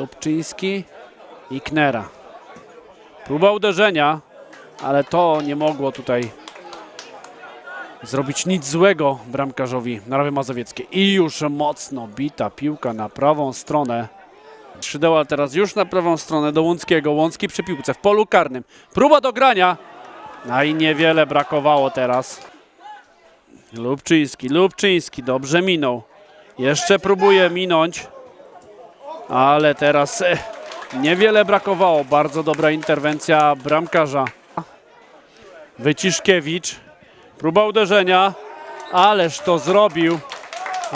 Lubczyński i Knera. Próba uderzenia, ale to nie mogło tutaj zrobić nic złego bramkarzowi Narawy Mazowieckiej. I już mocno bita piłka na prawą stronę. Szydeła teraz już na prawą stronę do Łąckiego. Łącki przy piłce w polu karnym. Próba do grania. No i niewiele brakowało teraz. Lubczyński, Lubczyński dobrze minął. Jeszcze próbuje minąć. Ale teraz e, niewiele brakowało. Bardzo dobra interwencja bramkarza. Wyciszkiewicz. Próba uderzenia. Ależ to zrobił.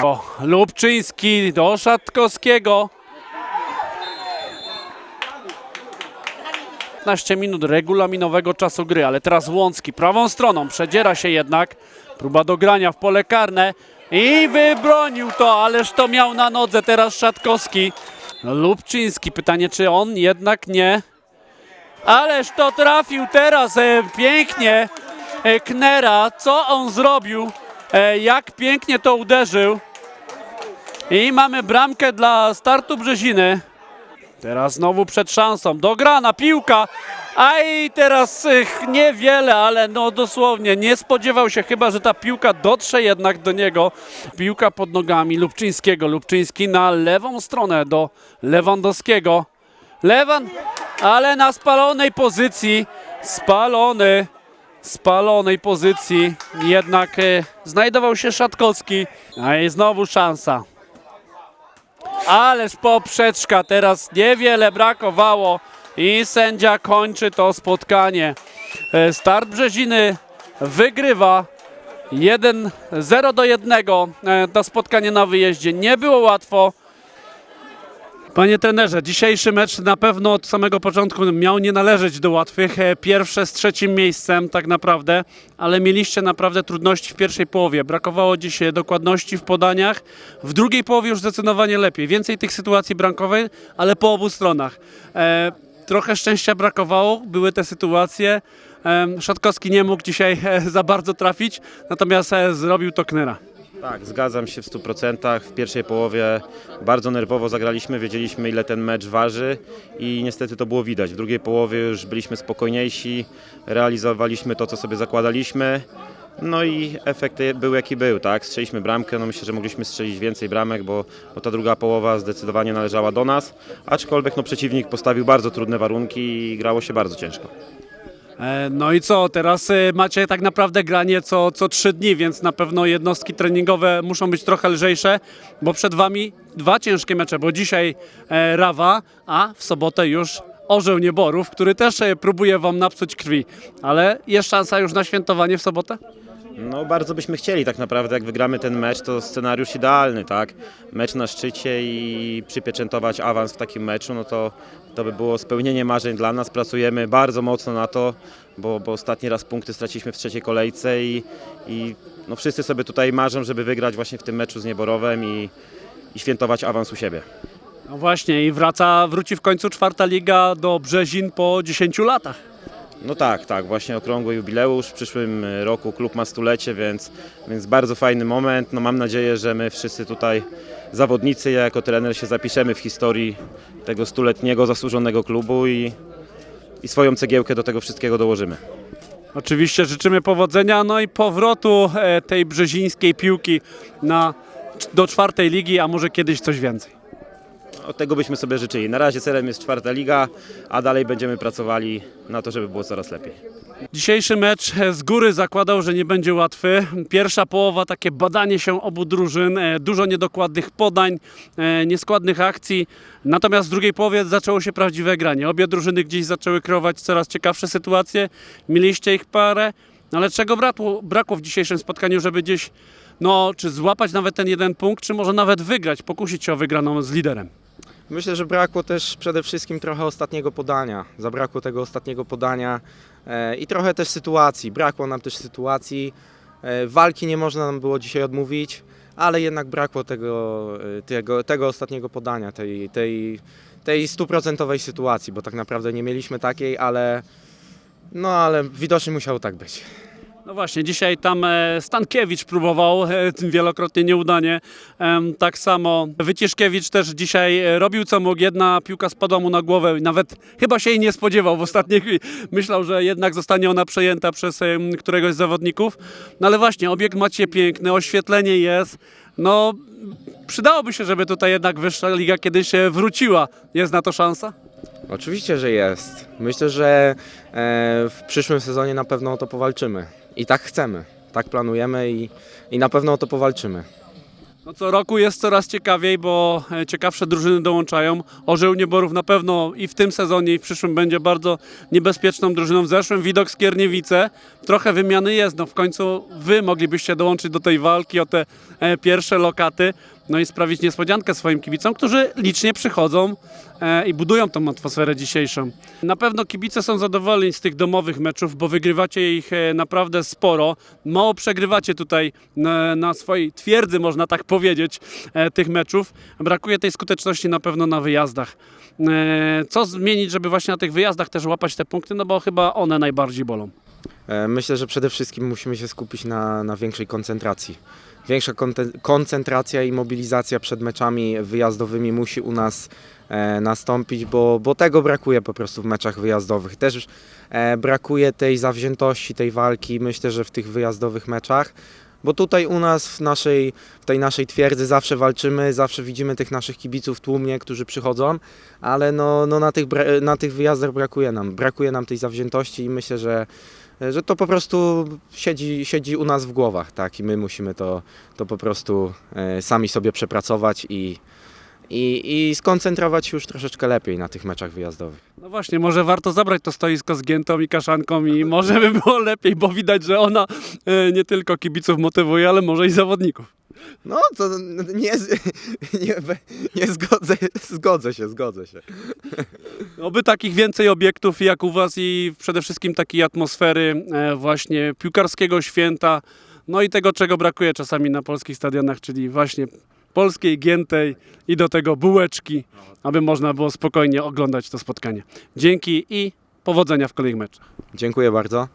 O, Lubczyński do Szatkowskiego. 15 minut regulaminowego czasu gry, ale teraz Łącki prawą stroną przedziera się jednak. Próba dogrania w pole karne i wybronił to, ależ to miał na nodze teraz Szatkowski. Lubczyński, pytanie czy on jednak nie. Ależ to trafił teraz e, pięknie e, Knera. Co on zrobił? E, jak pięknie to uderzył. I mamy bramkę dla startu Brzeziny. Teraz znowu przed szansą. Dograna piłka. A i teraz niewiele, ale no dosłownie nie spodziewał się chyba, że ta piłka dotrze jednak do niego. Piłka pod nogami Lubczyńskiego. Lubczyński na lewą stronę do Lewandowskiego. Lewan, ale na spalonej pozycji. Spalony. Spalonej pozycji. Jednak e, znajdował się Szatkowski. A i znowu szansa. Ależ poprzeczka, teraz niewiele brakowało i sędzia kończy to spotkanie. E, Start Brzeziny wygrywa 1 0 do 1. E, To spotkanie na wyjeździe nie było łatwo. Panie trenerze, dzisiejszy mecz na pewno od samego początku miał nie należeć do łatwych. E, Pierwsze z trzecim miejscem tak naprawdę, ale mieliście naprawdę trudności w pierwszej połowie. Brakowało e, dokładności w podaniach. W drugiej połowie już zdecydowanie lepiej. Więcej tych sytuacji bramkowej, ale po obu stronach. Trochę szczęścia brakowało, były te sytuacje. Szatkowski nie mógł dzisiaj e, za bardzo trafić, natomiast e, zrobił to Knera. Tak, zgadzam się w 100%. W pierwszej połowie bardzo nerwowo zagraliśmy, wiedzieliśmy ile ten mecz waży i niestety to było widać. W drugiej połowie już byliśmy spokojniejsi, realizowaliśmy to, co sobie zakładaliśmy. No i efekt był jaki był, tak? Strzeliśmy bramkę, no myślę, że mogliśmy strzelić więcej bramek, bo, bo ta druga połowa zdecydowanie należała do nas, aczkolwiek no, przeciwnik postawił bardzo trudne warunki i grało się bardzo ciężko. E, No i co, teraz e, macie tak naprawdę granie co, co trzy dni, więc na pewno jednostki treningowe muszą być trochę lżejsze, bo przed wami dwa ciężkie mecze, bo dzisiaj e, Rawa, a w sobotę już Orzeł Nieborów, który też e, próbuje wam napsuć krwi. Ale jest szansa już na świętowanie w sobotę? No bardzo byśmy chcieli tak naprawdę, jak wygramy ten mecz, to scenariusz idealny, tak? Mecz na szczycie i przypieczętować awans w takim meczu, no to, to by było spełnienie marzeń dla nas. Pracujemy bardzo mocno na to, bo, bo ostatni raz punkty straciliśmy w trzeciej kolejce i, i no wszyscy sobie tutaj marzą, żeby wygrać właśnie w tym meczu z Nieborowem i, i świętować awans u siebie. No właśnie i wraca, wróci w końcu czwarta liga do Brzezin po 10 latach. No tak, tak, właśnie okrągły jubileusz. W przyszłym roku klub ma stulecie, więc, więc bardzo fajny moment. No mam nadzieję, że my wszyscy tutaj zawodnicy, ja jako trener się zapiszemy w historii tego stuletniego, zasłużonego klubu i, i swoją cegiełkę do tego wszystkiego dołożymy. Oczywiście życzymy powodzenia, no i powrotu e, tej brzezińskiej piłki na, do czwartej ligi, a może kiedyś coś więcej. Od tego byśmy sobie życzyli. Na razie celem jest czwarta liga, a dalej będziemy pracowali na to, żeby było coraz lepiej. Dzisiejszy mecz z góry zakładał, że nie będzie łatwy. Pierwsza połowa takie badanie się obu drużyn, e, dużo niedokładnych podań, e, nieskładnych akcji. Natomiast w drugiej połowie zaczęło się prawdziwe granie. Obie drużyny gdzieś zaczęły kreować coraz ciekawsze sytuacje. Mieliście ich parę, no ale czego brakło, brakło w dzisiejszym spotkaniu, żeby gdzieś no, czy złapać nawet ten jeden punkt, czy może nawet wygrać, pokusić się o wygraną z liderem. Myślę, że brakło też przede wszystkim trochę ostatniego podania. Zabrakło tego ostatniego podania e, i trochę też sytuacji. Brakło nam też sytuacji. E, walki nie można nam było dzisiaj odmówić, ale jednak brakło tego, e, tego, tego ostatniego podania, tej, tej, tej stuprocentowej sytuacji, bo tak naprawdę nie mieliśmy takiej, ale, no, ale widocznie musiało tak być. No właśnie, dzisiaj tam e, Stankiewicz próbował, e, wielokrotnie nieudanie. Tak samo Wyciszkiewicz też dzisiaj e, robił co mógł. Jedna piłka spadła mu na głowę i nawet chyba się jej nie spodziewał w ostatniej chwili. Myślał, że jednak zostanie ona przejęta przez któregoś z zawodników. No ale właśnie, obiekt macie piękny, oświetlenie jest. No, przydałoby się, żeby tutaj jednak wyższa liga kiedyś wróciła. Jest na to szansa? Oczywiście, że jest. Myślę, że w przyszłym sezonie na pewno o to powalczymy. I tak chcemy, tak planujemy i, i na pewno o to powalczymy. No co roku jest coraz ciekawiej, bo e, ciekawsze drużyny dołączają. Orzeł Nieborów na pewno i w tym sezonie i w przyszłym będzie bardzo niebezpieczną drużyną. W zeszłym widok Skierniewice. Trochę wymiany jest, no w końcu wy moglibyście dołączyć do tej walki o te e, pierwsze lokaty. No i sprawić niespodziankę swoim kibicom, którzy licznie przychodzą e, i budują tą atmosferę dzisiejszą. Na pewno kibice są zadowoleni z tych domowych meczów, bo wygrywacie ich e, naprawdę sporo. Mało przegrywacie tutaj na, swojej twierdzy, można tak powiedzieć, e, tych meczów. Brakuje tej skuteczności na pewno na wyjazdach. Co zmienić, żeby właśnie na tych wyjazdach też łapać te punkty, no bo chyba one najbardziej bolą. Myślę, że przede wszystkim musimy się skupić na, na większej koncentracji. Większa koncentracja i mobilizacja przed meczami wyjazdowymi musi u nas e, nastąpić, bo, bo tego brakuje po prostu w meczach wyjazdowych. Też e, brakuje tej zawziętości, tej walki, myślę, że w tych wyjazdowych meczach. Bo tutaj u nas w, naszej, w tej naszej twierdzy zawsze walczymy, zawsze widzimy tych naszych kibiców tłumnie, którzy przychodzą, ale no, no na, tych, na tych wyjazdach brakuje nam. Brakuje nam tej zawziętości i myślę, że, że to po prostu siedzi, siedzi u nas w głowach, tak? I my musimy to, to po prostu e, sami sobie przepracować i, i, i skoncentrować się już troszeczkę lepiej na tych meczach wyjazdowych. No właśnie, może warto zabrać to stoisko z giętą i kaszanką i może by było lepiej, bo widać, że ona e, nie tylko kibiców motywuje, ale może i zawodników. No to nie, nie, nie zgodzę, zgodzę się, zgodzę się. Oby takich więcej obiektów jak u Was i przede wszystkim takiej atmosfery e, właśnie piłkarskiego święta, no i tego, czego brakuje czasami na polskich stadionach, czyli właśnie polskiej, giętej i do tego bułeczki, aby można było spokojnie oglądać to spotkanie. Dzięki i powodzenia w kolejnych meczach. Dziękuję bardzo.